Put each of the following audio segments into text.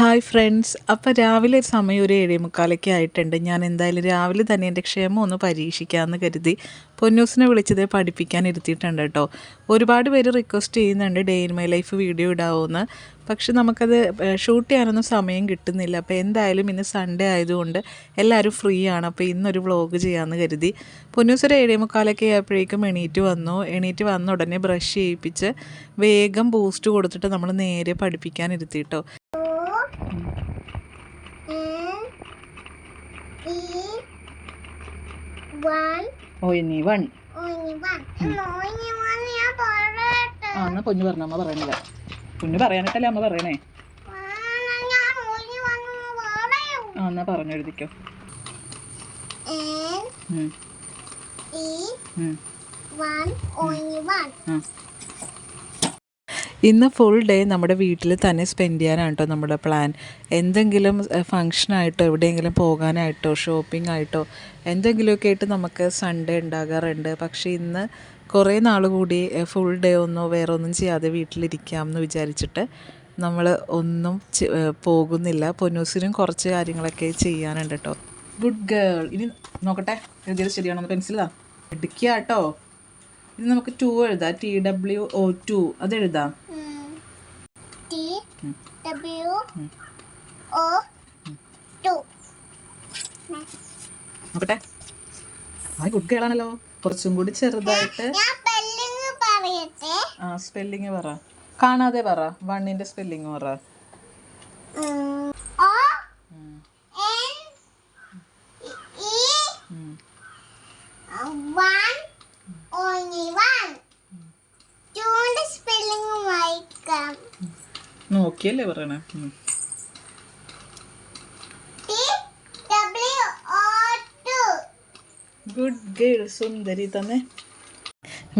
Hi friends അപ്പോൾ രാവിലെ സമയം ഒരു ഏഴേ മുക്കാലൊക്കെ ആയിട്ടുണ്ട്. ഞാൻ എന്തായാലും രാവിലെ തന്നെ എന്റെ ക്ഷേമം ഒന്ന് പരീക്ഷിക്കാമെന്ന് കരുതി പൊന്നൂസിനെ വിളിച്ചത് പഠിപ്പിക്കാൻ ഇരുത്തിയിട്ടുണ്ട് കേട്ടോ. ഒരുപാട് പേര് റിക്വസ്റ്റ് ചെയ്യുന്നുണ്ട് day in my life video ഇടാവുമെന്ന് പക്ഷെ നമുക്കത് ഷൂട്ട് ചെയ്യാനൊന്നും സമയം കിട്ടുന്നില്ല. അപ്പോൾ എന്തായാലും ഇന്ന് സൺഡേ ആയതുകൊണ്ട് എല്ലാവരും ഫ്രീ ആണ്. അപ്പോൾ ഇന്നൊരു വ്ളോഗ് ചെയ്യാമെന്ന് കരുതി പൊന്നൂസ് ഒരു ഏഴേ മുക്കാലൊക്കെ ആയപ്പോഴേക്കും എണീറ്റ് വന്നു. എണീറ്റ് വന്ന ഉടനെ ബ്രഷ് ചെയ്യിപ്പിച്ച് വേഗം ബൂസ്റ്റ് കൊടുത്തിട്ട് നമ്മൾ നേരെ പഠിപ്പിക്കാൻ ഇരുത്തിയിട്ടോ ഇനി വൺ. ആ എന്നാ പൊന്നു പറഞ്ഞ അമ്മ പറയണില്ല പൊന്നു പറയാനിട്ടല്ലേ അമ്മ പറയണേ ആ, എന്ന് പറയൂ. എന്നാ പറഞ്ഞു എഴുതിക്കോ N ഉം, E ഉം. ആ. ഇന്ന് ഫുൾ ഡേ നമ്മുടെ വീട്ടിൽ തന്നെ സ്പെൻഡ് ചെയ്യാനാണ് കേട്ടോ നമ്മുടെ പ്ലാൻ എന്തെങ്കിലും ഫങ്ഷനായിട്ടോ എവിടെയെങ്കിലും പോകാനായിട്ടോ ഷോപ്പിംഗ് ആയിട്ടോ എന്തെങ്കിലുമൊക്കെ ആയിട്ട് നമുക്ക് സൺഡേ ഉണ്ടാകാറുണ്ട്. പക്ഷേ ഇന്ന് കുറേ നാൾ കൂടി ഫുൾ ഡേ ഒന്നോ വേറെ ഒന്നും ചെയ്യാതെ വീട്ടിലിരിക്കാം എന്ന് വിചാരിച്ചിട്ട് നമ്മൾ ഒന്നും പോകുന്നില്ല. പൊന്നൂസിനും കുറച്ച് കാര്യങ്ങളൊക്കെ ചെയ്യാനുണ്ട് കേട്ടോ ഗുഡ് ഗേൾ ഇനി നോക്കട്ടെ. എഴുതിയത് ശരിയാണോ? പെൻസിലാ എടുക്കുക കേട്ടോ ഇനി നമുക്ക് ടു എഴുതാം. ടി ഡബ്ല്യു ഒ ടു അത് എഴുതാം W O two. നോക്കട്ടെ. ആ ഗുഡ് ഗേൾ ആണല്ലോ കുറച്ചും കൂടി ചെറുതായിട്ട് ആ സ്പെല്ലിങ് പറ. കാണാതെ പറ. വണ്ണിന്റെ സ്പെല്ലിങ് പറ. E സ്പെല്ലിംഗ് വായിക്കാം. നോക്കിയല്ലേ പറയണേ. ഗുഡ് ഗേൾ സുന്ദരി തന്നെ.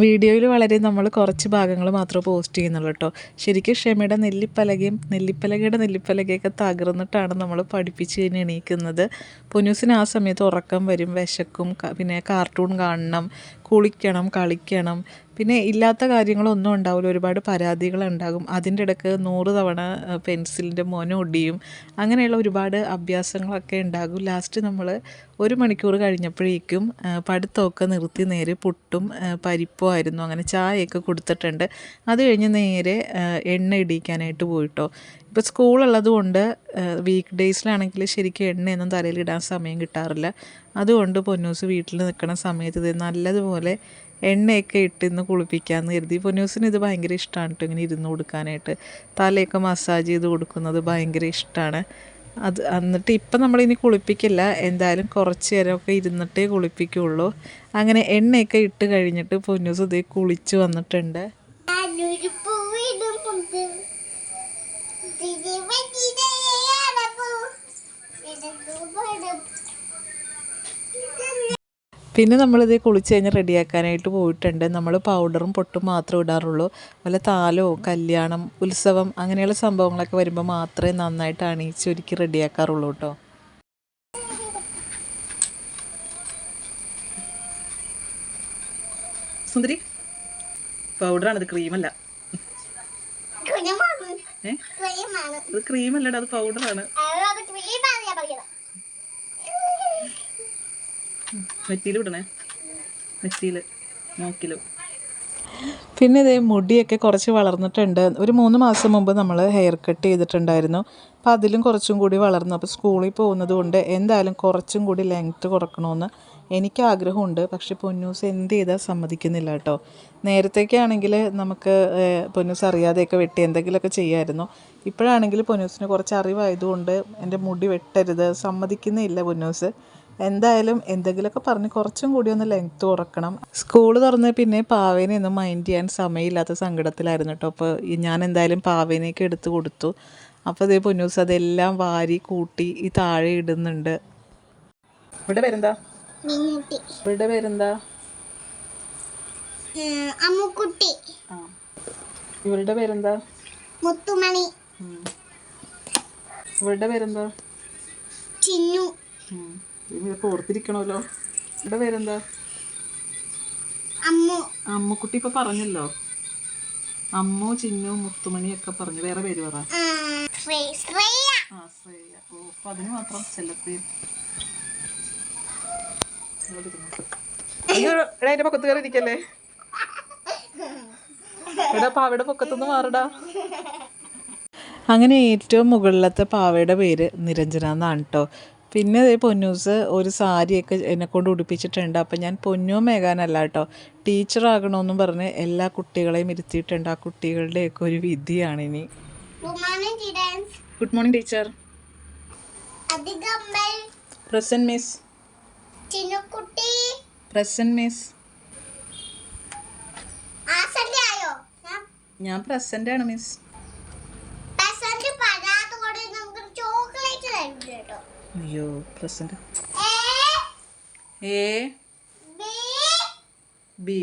വീഡിയോയിൽ വളരെ നമ്മൾ കുറച്ച് ഭാഗങ്ങൾ മാത്രമേ പോസ്റ്റ് ചെയ്യുന്നുള്ളൂ കേട്ടോ ശരിക്കും ക്ഷമയുടെ നെല്ലിപ്പലകയും നെല്ലിപ്പലകയുടെ നെല്ലിപ്പലകയൊക്കെ തകർന്നിട്ടാണ് നമ്മൾ പഠിപ്പിച്ച് കഴിഞ്ഞ് എണീക്കുന്നത്. പൊന്നൂസിന് ആ സമയത്ത് ഉറക്കം വരും വിശക്കും പിന്നെ കാർട്ടൂൺ കാണണം കുളിക്കണം കളിക്കണം. പിന്നെ ഇല്ലാത്ത കാര്യങ്ങളൊന്നും ഉണ്ടാവില്ല ഒരുപാട് പരാതികളുണ്ടാകും. അതിന്റെ ഇടയ്ക്ക് നൂറ് തവണ പെൻസിലിന്റെ മോന ഒടിയും. അങ്ങനെയുള്ള ഒരുപാട് അഭ്യാസങ്ങളൊക്കെ ഉണ്ടാകും. ലാസ്റ്റ് നമ്മൾ ഒരു മണിക്കൂർ കഴിഞ്ഞപ്പോഴേക്കും പഠിത്തമൊക്കെ നിർത്തി നേരെ പുട്ടും പരിപ്പുമായിരുന്നു അങ്ങനെ ചായയൊക്കെ കൊടുത്തിട്ടുണ്ട്. അത് കഴിഞ്ഞ് നേരെ എണ്ണ ഇടിക്കാനായിട്ട് പോയിട്ടോ. ഇപ്പോൾ സ്കൂളുള്ളത് കൊണ്ട് വീക്ക് ഡേയ്സിലാണെങ്കിൽ ശരിക്കും എണ്ണയൊന്നും തലയിൽ ഇടാൻ സമയം കിട്ടാറില്ല. അതുകൊണ്ട് പൊന്നൂസ് വീട്ടിൽ നിൽക്കുന്ന സമയത്ത് ഇത് നല്ലതുപോലെ എണ്ണയൊക്കെ ഇട്ട് ഇന്ന് കുളിപ്പിക്കാമെന്ന് കരുതി. പൊന്നൂസിന് ഇത് ഭയങ്കര ഇഷ്ടമാണ് കേട്ടോ ഇങ്ങനെ ഇരുന്ന് കൊടുക്കാനായിട്ട്. തലയൊക്കെ മസാജ് ചെയ്ത് കൊടുക്കുന്നത് ഭയങ്കര ഇഷ്ടമാണ് അത് എന്നിട്ട് ഇപ്പം നമ്മളിനി കുളിപ്പിക്കില്ല. എന്തായാലും കുറച്ച് നേരമൊക്കെ ഇരുന്നിട്ടേ കുളിപ്പിക്കുള്ളൂ. അങ്ങനെ എണ്ണയൊക്കെ ഇട്ട് കഴിഞ്ഞിട്ട് പൊന്നൂസ് ഇതേ കുളിച്ച് വന്നിട്ടുണ്ട്. പിന്നെ നമ്മളിത് കുളിച്ച് കഴിഞ്ഞ് റെഡിയാക്കാനായിട്ട് പോയിട്ടുണ്ട്. നമ്മൾ പൗഡറും പൊട്ടും മാത്രം ഇടാറുള്ളൂ. വല്ല താലോ കല്യാണം ഉത്സവം അങ്ങനെയുള്ള സംഭവങ്ങളൊക്കെ വരുമ്പോൾ മാത്രമേ നന്നായിട്ട് അണിയിച്ച് ഒരുക്കി റെഡിയാക്കാറുള്ളൂ കേട്ടോ. സുന്ദരി പൗഡറാണത് ക്രീമല്ല. ക്രീമാണ്. ക്രീം അല്ലട അത് പൗഡറാണ്. നെറ്റിയിൽ വിടണേ. നെറ്റിയിൽ മൂക്കിലും. പിന്നെ ഇതേ മുടിയൊക്കെ കുറച്ച് വളർന്നിട്ടുണ്ട്. ഒരു മൂന്ന് മാസം മുമ്പ് നമ്മൾ ഹെയർ കട്ട് ചെയ്തിട്ടുണ്ടായിരുന്നു. അപ്പോൾ അതിലും കുറച്ചും കൂടി വളർന്നു. അപ്പോൾ സ്കൂളിൽ പോകുന്നത് കൊണ്ട് എന്തായാലും കുറച്ചും കൂടി ലെങ്ത്ത് കുറക്കണമെന്ന് എനിക്ക് ആഗ്രഹമുണ്ട് പക്ഷെ പൊന്നൂസ് എന്ത് ചെയ്താൽ സമ്മതിക്കുന്നില്ല കേട്ടോ. നേരത്തേക്ക് ആണെങ്കിൽ നമുക്ക് പൊന്നൂസ് അറിയാതെയൊക്കെ വെട്ടി എന്തെങ്കിലുമൊക്കെ ചെയ്യായിരുന്നു. ഇപ്പോഴാണെങ്കിൽ പൊന്നൂസിന് കുറച്ച് അറിവായതുകൊണ്ട് എന്റെ മുടി വെട്ടരുത്. സമ്മതിക്കുന്നില്ല പൊന്നൂസ്. എന്തായാലും എന്തെങ്കിലുമൊക്കെ പറഞ്ഞ് കുറച്ചും കൂടി ഒന്ന് ലെങ്ത്ത് കുറക്കണം. സ്കൂൾ തുറന്ന് പിന്നെ പാവേനെ ഒന്നും മൈൻഡ് ചെയ്യാൻ സമയമില്ലാത്ത സങ്കടത്തിലായിരുന്നു കേട്ടോ. അപ്പോൾ ഞാൻ എന്തായാലും പാവേനെയൊക്കെ എടുത്ത് കൊടുത്തു. അപ്പോൾ അതേ പൊന്നൂസ് അതെല്ലാം വാരി കൂട്ടി ഈ താഴെ ഇടുന്നുണ്ട്. ഇവിടെ പേരെന്താ ഇവിടെ പേരെന്താ? അമ്മുക്കുട്ടി. ആ. ഇവളുടെ പേരെന്താ? മുത്തുമണി. ഇവളുടെ പേരെന്താ? ചിന്നു. ഇതൊക്കെ ഓർത്തിരിക്കണമല്ലോ. ഇവിടെ പേരെന്താ? അമ്മു. അമ്മുക്കുട്ടി ഇപ്പൊ പറഞ്ഞല്ലോ. അമ്മു ചിന്നു മുത്തുമണി ഒക്കെ പറഞ്ഞു വേറെ പേര് പറ. ശ്രേ- ശ്രേയ. ഓ അപ്പൊ അതിന് മാത്രം സെലിബ്രേറ്റ് അയ്യോ എടാ പൊക്കത്ത് കയറി ഇരിക്കല്ലേ? എടാ പാവയുടെ പൊക്കത്തുനിന്ന് മാറടാ. അങ്ങനെ ഏറ്റവും മുകളിലത്തെ പാവയുടെ പേര് നിരഞ്ജന എന്നാണ് കേട്ടോ പിന്നെ അതേ പൊന്നൂസ് ഒരു സാരിയൊക്കെ എന്നെ കൊണ്ട് ഉടുപ്പിച്ചിട്ടുണ്ട്. അപ്പം ഞാൻ പൊന്നോ മേഘാനല്ല കേട്ടോ ടീച്ചറാകണമെന്നും പറഞ്ഞ് എല്ലാ കുട്ടികളെയും ഇരുത്തിയിട്ടുണ്ട്. ആ കുട്ടികളുടെയൊക്കെ ഒരു വിധിയാണ് ഇനി. Good morning teacher present miss Chinnukkutty present miss ആയോ ഞാൻ പ്രസന്റ് ആണ് മിസ് പ്രസന്റ് പരാതി കൊണ്ട് നമുക്ക് ചോക്ലേറ്റ് തരുന്നുണ്ട് കേട്ടോ. അയ്യോ present. A B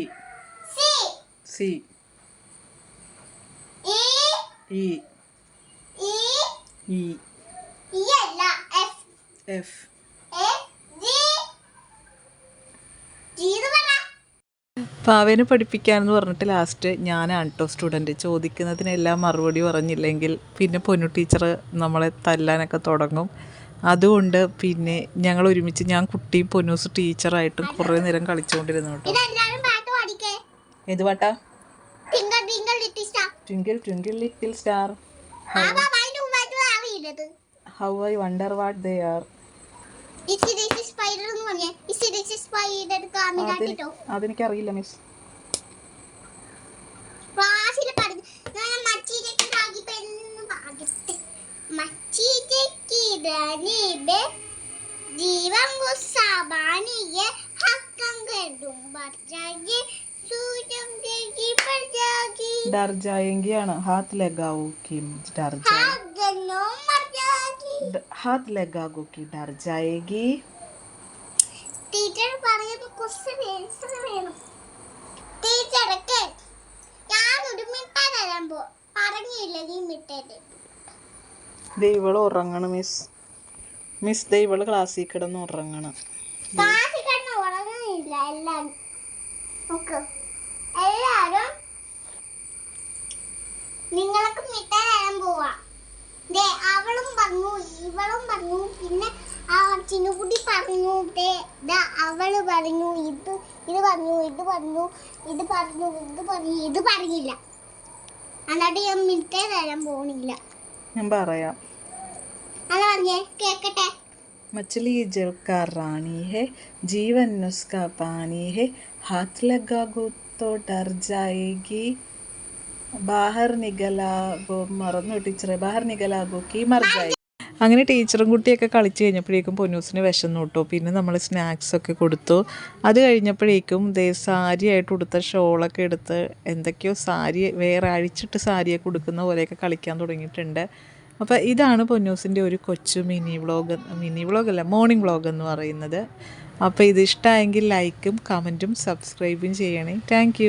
C E E E F F A G G എന്ന് പറ പാവേനെ പഠിപ്പിക്കാനെന്ന് പറഞ്ഞിട്ട് ലാസ്റ്റ് ഞാൻ ആണ്ടോ സ്റ്റുഡന്റ് ചോദിക്കുന്നതിനെല്ലാം മറുപടി പറഞ്ഞില്ലെങ്കിൽ പിന്നെ പൊന്നു ടീച്ചർ നമ്മളെ തല്ലാനൊക്കെ തുടങ്ങും. അതുകൊണ്ട് പിന്നെ ഞങ്ങൾ ഒരുമിച്ച് ഞാൻ കുട്ടിയും പൊന്നൂസ് ടീച്ചറായിട്ടും കുറേ നേരം കളിച്ചുകൊണ്ടിരുന്നു കേട്ടോ. ഏത് പാട്ടാ? Twinkle twinkle little star how I wonder what they are മച്ചീരക്ക് മിസ് ജീവൻ ഗുസ്സാബാനിയെ ഹക്കം കണ്ടും ബർജാഗി സൂര്യം ദേഗി ബർജാഗി ഡർ ജായെങ്കിയാണ് ഹാത്ത് ലഗാവൂ കിം ഡർ ജായ ഹഗനോ മർജാഗി ഹാത്ത് ലഗാവൂ കി ഡർ ജായേഗി ടീച്ചർ പറയുന്ന ക്വസ്റ്റ്യൻ ആൻസർ വേണം. ടീച്ചർക്ക് ഞാനൊരു മിഠായി തരാൻ പോ പറഞ്ഞില്ലെങ്കിൽ മിഠായി? തരും ദൈവൾ ഉറങ്ങണം മിസ് മിസ് ദൈവൾ ക്ലാസ്സിൽ കിടന്ന് ഉറങ്ങണം. ക്ലാസ്സിൽ കിടന്ന് ഉറങ്ങുന്നില്ല എല്ലാരും എല്ലാരും നിങ്ങൾക്ക് മിഠായി തരാൻ പോവാ. അവളും പറഞ്ഞു ഇവളും പറഞ്ഞു പിന്നെ ആ ചിന്നുകുട്ടി പറഞ്ഞു ദേ ദാ അവള് പറഞ്ഞു ഇത് ഇത് പറഞ്ഞു ഇത് പറഞ്ഞു ഇത് പറഞ്ഞു ഇത് പറഞ്ഞു ഇത് പറഞ്ഞില്ല എന്നിട്ട് ഞാൻ മിഠായി തരാൻ പോണില്ല ഞാൻ പറയാം അല്ല പറഞ്ഞേ കേക്കട്ടെ मछली जल का रानी है जीवन उसका पानी है हाथ लगागो तो डर जाएगी ബാഹർ നിഗലാഗോ മറന്നു ടീച്ചറെ ബാഹർ നിഗലാഗോ കി മർ ജായി അങ്ങനെ ടീച്ചറും കുട്ടിയൊക്കെ കളിച്ച് കഴിഞ്ഞപ്പോഴേക്കും പൊന്നൂസിന് വിശന്നു കേട്ടോ. പിന്നെ നമ്മൾ സ്നാക്സൊക്കെ കൊടുത്തു. അത് കഴിഞ്ഞപ്പോഴേക്കും ദേ സാരിയായിട്ട് ഉടുത്ത ഷോളൊക്കെ എടുത്ത് എന്തൊക്കെയോ സാരി വേറെ അഴിച്ചിട്ട് സാരിയൊക്കെ കൊടുക്കുന്ന പോലെയൊക്കെ കളിക്കാൻ തുടങ്ങിയിട്ടുണ്ട്. അപ്പോൾ ഇതാണ് പൊന്നൂസിന്റെ ഒരു കൊച്ചു മിനി വ്ളോഗ് മിനി വ്ളോഗല്ല മോർണിംഗ് വ്ളോഗ് എന്ന് പറയുന്നത്. അപ്പോൾ ഇത് ഇഷ്ടമായെങ്കിൽ ലൈക്കും കമന്റും സബ്സ്ക്രൈബും ചെയ്യണേ. താങ്ക്